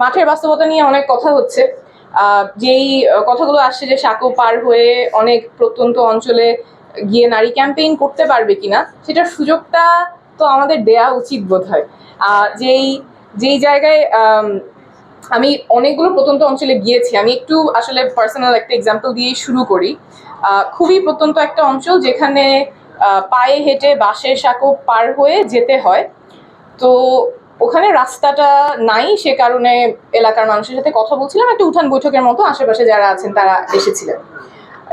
মাঠের বাস্তবতা নিয়ে অনেক কথা হচ্ছে। যেই কথাগুলো আসছে যে সাঁকো পার হয়ে অনেক প্রত্যন্ত অঞ্চলে গিয়ে নারী ক্যাম্পেইন করতে পারবে কিনা, সেটার সুযোগটা তো আমাদের দেয়া উচিত বোধ হয় যেই যেই জায়গায়, আমি অনেকগুলো প্রত্যন্ত অঞ্চলে গিয়েছি, আমি একটু আসলে পার্সোনাল একটা এক্সাম্পল দিয়েই শুরু করি। খুবই প্রত্যন্ত একটা অঞ্চল যেখানে পায়ে হেঁটে বাসের সাঁকো পার হয়ে যেতে হয়। তো ওখানে রাস্তাটা নাই, সে কারণে এলাকার মানুষের সাথে কথা বলছিলাম, একটা উঠান বৈঠকের মতো আশেপাশে যারা আছেন তারা এসেছিলেন।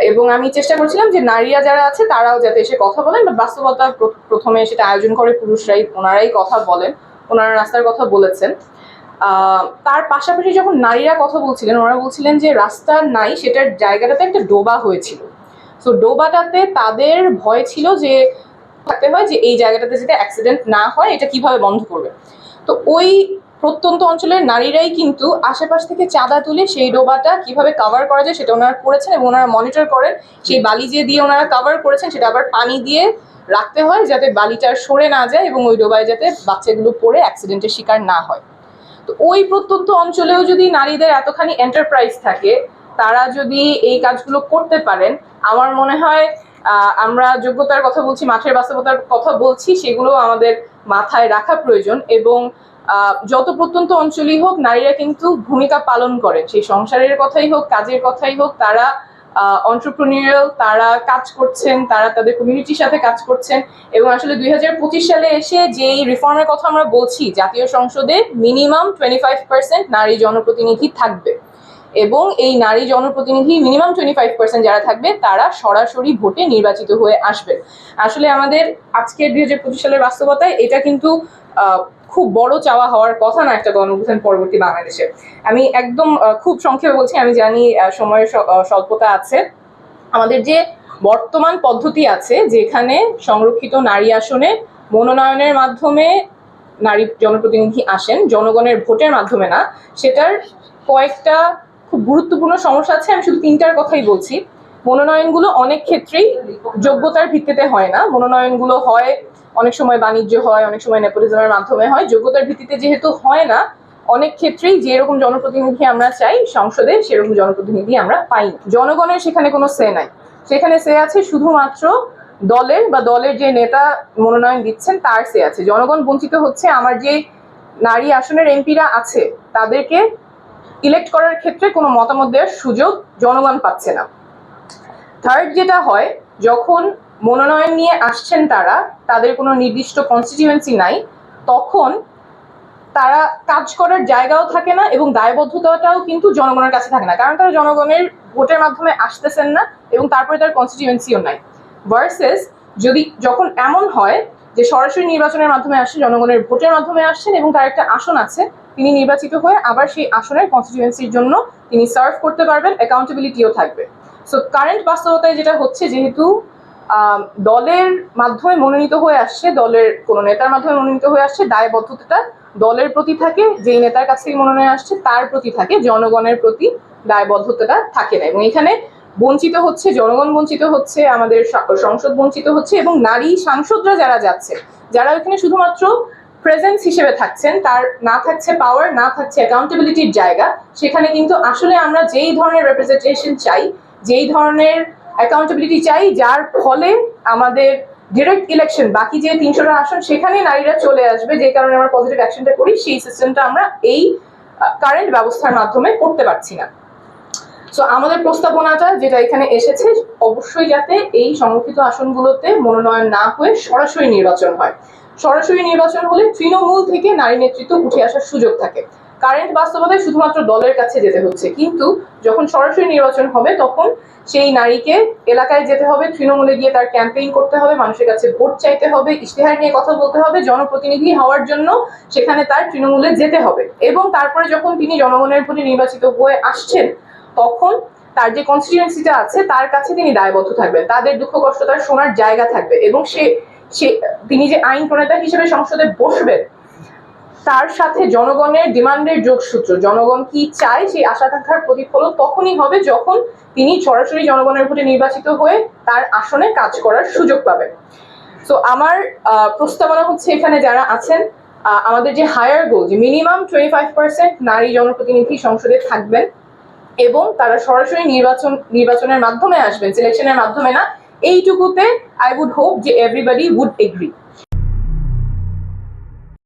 এবং আমি চেষ্টা করছিলাম যে নারীরা যারা আছে তারাও যাতে এসে কথা বলেন বা বাস্তবতা প্র- প্রথমে সেটা আয়োজন করে পুরুষরাই, ওনারাই কথা বলেন, ওনারা রাস্তার কথা বলেছেন। তার পাশাপাশি যখন নারীরা কথা বলছিলেন, ওনারা বলছিলেন যে রাস্তা নাই, সেটার জায়গাটাতে একটা ডোবা হয়েছিল। তো ডোবাটাতে তাদের ভয় ছিল যে, থাকতে হয় যে এই জায়গাটাতে যেটা অ্যাক্সিডেন্ট না হয়, এটা কীভাবে বন্ধ করবে? তো ওই প্রত্যন্ত অঞ্চলের নারীরাই কিন্তু আশেপাশ থেকে চাঁদা তুলে সেই ডোবাটা কীভাবে কভার করা যায় সেটা ওনারা করেছেন এবং ওনারা মনিটর করেন। সেই বালি যে দিয়ে ওনারা কভার করেছেন সেটা আবার পানি দিয়ে রাখতে হয় যাতে বালিটা সরে না যায় এবং ওই ডোবায় যাতে বাচ্চাগুলো পড়ে অ্যাক্সিডেন্টের শিকার না হয়। তো ওই প্রত্যন্ত অঞ্চলেও যদি নারীদের এতখানি এন্টারপ্রাইজ থাকে, তারা যদি এই কাজগুলো করতে পারেন, আমার মনে হয় আমরা যোগ্যতার কথা বলছি, মাঠের বাস্তবতার কথা বলছি, সেগুলো আমাদের মাথায় রাখা প্রয়োজন এবং যত প্রত্যন্ত অঞ্চলই হোক নারীরা কিন্তু ভূমিকা পালন করেন। সেই সংসারের কথাই হোক, কাজের কথাই হোক, তারা অন্টারপ্রেনিউরাল তারা কাজ করছেন, তারা তাদের কমিউনিটির সাথে কাজ করছেন এবং আসলে দুই হাজার পঁচিশ সালে এসে যেই রিফর্মের কথা আমরা বলছি, জাতীয় সংসদে মিনিমাম টোয়েন্টি ফাইভ পার্সেন্ট নারী জনপ্রতিনিধি থাকবে। এবং এই নারী জনপ্রতিনিধি মিনিমাম টোয়েন্টি ফাইভ পার্সেন্ট যারা থাকবে, তারা সরাসরি ভোটে নির্বাচিত হয়ে আসবে। আসলে আমাদের আজকের দুই হাজার পঁচিশ সালের বাস্তবতায় এটা কিন্তু খুব বড় চাওয়া হওয়ার কথা না একটা গণঅভ্যুত্থান পরবর্তী বাংলাদেশে। আমি একদম খুব সংক্ষেপে বলছি, আমি জানি সময়ের স্বল্পতা আছে। আমাদের যে বর্তমান পদ্ধতি আছে, যেখানে সংরক্ষিত নারী আসনে মনোনয়নের মাধ্যমে নারী জনপ্রতিনিধি আসেন, জনগণের ভোটের মাধ্যমে না, সেটার কয়েকটা খুব গুরুত্বপূর্ণ সমস্যা আছে, আমি শুধু তিনটার কথাই বলছি। মনোনয়নগুলো অনেক ক্ষেত্রেই যোগ্যতার ভিত্তিতে হয় না। মনোনয়নগুলো হয়, অনেক সময় বাণিজ্য হয়, অনেক সময় নেপোটিজমের মাধ্যমে হয়। যোগ্যতার ভিত্তিতে যেহেতু হয় না, অনেক ক্ষেত্রেই যেরকম জনপ্রতিনিধি আমরা চাই সংসদে, সেরকম জনপ্রতিনিধি আমরা পাই জনগণের সেখানে কোনো সে নাই। সেখানে সে আছে শুধুমাত্র দলের বা দলের যে নেতা মনোনয়ন দিচ্ছেন, তার সে আছে। জনগণ বঞ্চিত হচ্ছে, আমার যে নারী আসনের এমপিরা আছে, তাদেরকে ইলেক্ট করার ক্ষেত্রে কোনো মতামত দেওয়ার সুযোগ জনগণ পাচ্ছে না। থার্ড যেটা হয়, যখন মনোনয়ন নিয়ে আসছেন তারা, তাদের কোনো নির্দিষ্ট কনস্টিটিউয়েন্সি নাই, তখন তারা কাজ করার জায়গাও থাকে না এবং দায়বদ্ধতাটাও কিন্তু জনগণের কাছে থাকে না। কারণ তারা জনগণের ভোটের মাধ্যমে আসতেছেন না এবং তারপরে তার কনস্টিটিউয়েন্সিও নাই। ভার্সেস যদি যখন এমন হয় যে সরাসরি নির্বাচনের মাধ্যমে আসছে জনগণের ভোটের মাধ্যমে আসছেন এবং তার একটা আসন আছে তিনি নির্বাচিত হয়ে আবার সেই আসনের কনস্টিটিউয়েন্সির জন্য তিনি সার্ভ করতে পারবেন অ্যাকাউন্টেবিলিটিও থাকবে। সো কারেন্ট বাস্তবতায় যেটা হচ্ছে, যেহেতু দলের মাধ্যমে মনোনীত হয়ে আসছে, দলের কোনো নেতার মাধ্যমে মনোনীত হয়ে আসছে দায়বদ্ধতাটা দলের প্রতি থাকে, যেই নেতার কাছ থেকে মনোনয়ন আসছে, তার প্রতি থাকে, জনগণের প্রতি দায়বদ্ধতাটা থাকে না। এবং এখানে বঞ্চিত হচ্ছে, জনগণ বঞ্চিত হচ্ছে, আমাদের সংসদ বঞ্চিত হচ্ছে, এবং নারী সাংসদরা যারা যাচ্ছে, যারা এখানে শুধুমাত্র প্রেজেন্স হিসেবে থাকছেন, তার না থাকছে পাওয়ার না থাকছে অ্যাকাউন্টেবিলিটির জায়গা, সেখানে কিন্তু আসলে আমরা যেই ধরনের রেপ্রেজেন্টেশন চাই, যেই ধরনের অ্যাকাউন্টেবিলিটি চাই, যার ফলে আমাদের ডিরেক্ট ইলেকশন বাকি যে তিনশোটা আসন, সেখানে নারীরা চলে আসবে, যে কারণে আমরা পজিটিভ অ্যাকশনটা করি, সেই সিস্টেমটা আমরা এই কারেন্ট ব্যবস্থার মাধ্যমে করতে পারছি না। সো আমাদের প্রস্তাবনাটা যেটা এখানে এসেছে, অবশ্যই যাতে এই সংরক্ষিত আসনগুলোতে মনোনয়ন না হয়ে সরাসরি নির্বাচন হয়। সরাসরি নির্বাচন হলে তৃণমূল থেকে নারী নেতৃত্ব উঠে আসার সুযোগ থাকে। কারেন্ট বাস্তবতায় শুধুমাত্র দলের কাছে যেতে হচ্ছে। কিন্তু যখন সরাসরি নির্বাচন হবে, তখন সেই নারীকে এলাকায় যেতে হবে, তৃণমূলে গিয়ে তার ক্যাম্পেইন করতে হবে, মানুষের কাছে ভোট চাইতে হবে, ইশতেহার নিয়ে কথা বলতে হবে, জনপ্রতিনিধি হওয়ার জন্য সেখানে তার তৃণমূলে যেতে হবে। এবং তারপরে যখন তিনি জনগণের ভোটে নির্বাচিত হয়ে আসছেন, তখন তার যে কনস্টিটিউয়েন্সিটা আছে, তার কাছে তিনি দায়বদ্ধ থাকবেন। তাদের দুঃখ কষ্ট তার শোনার জায়গা থাকবে। এবং সে তিনি যে আইন প্রণেতা হিসেবে সংসদে বসবেন, তার সাথে জনগণের ডিমান্ডের যোগসূত্র, জনগণ কি চায় সেই আশা আকাঙ্ক্ষার প্রতিফলন তখনই হবে যখন তিনি সরাসরি জনগণের ভোটে নির্বাচিত হয়ে তার আসনে কাজ করার সুযোগ পাবেন। তো আমার প্রস্তাবনা হচ্ছে এখানে যারা আছেন আমাদের যে হায়ার গোল যে মিনিমাম টোয়েন্টি ফাইভ পার্সেন্ট নারী জনপ্রতিনিধি সংসদে থাকবেন এবং তারা সরাসরি নির্বাচন, নির্বাচনের মাধ্যমে আসবেন সিলেকশনের মাধ্যমে না এইটুকুতে আই উড হোপ যে এভরিবডি উড এগ্রি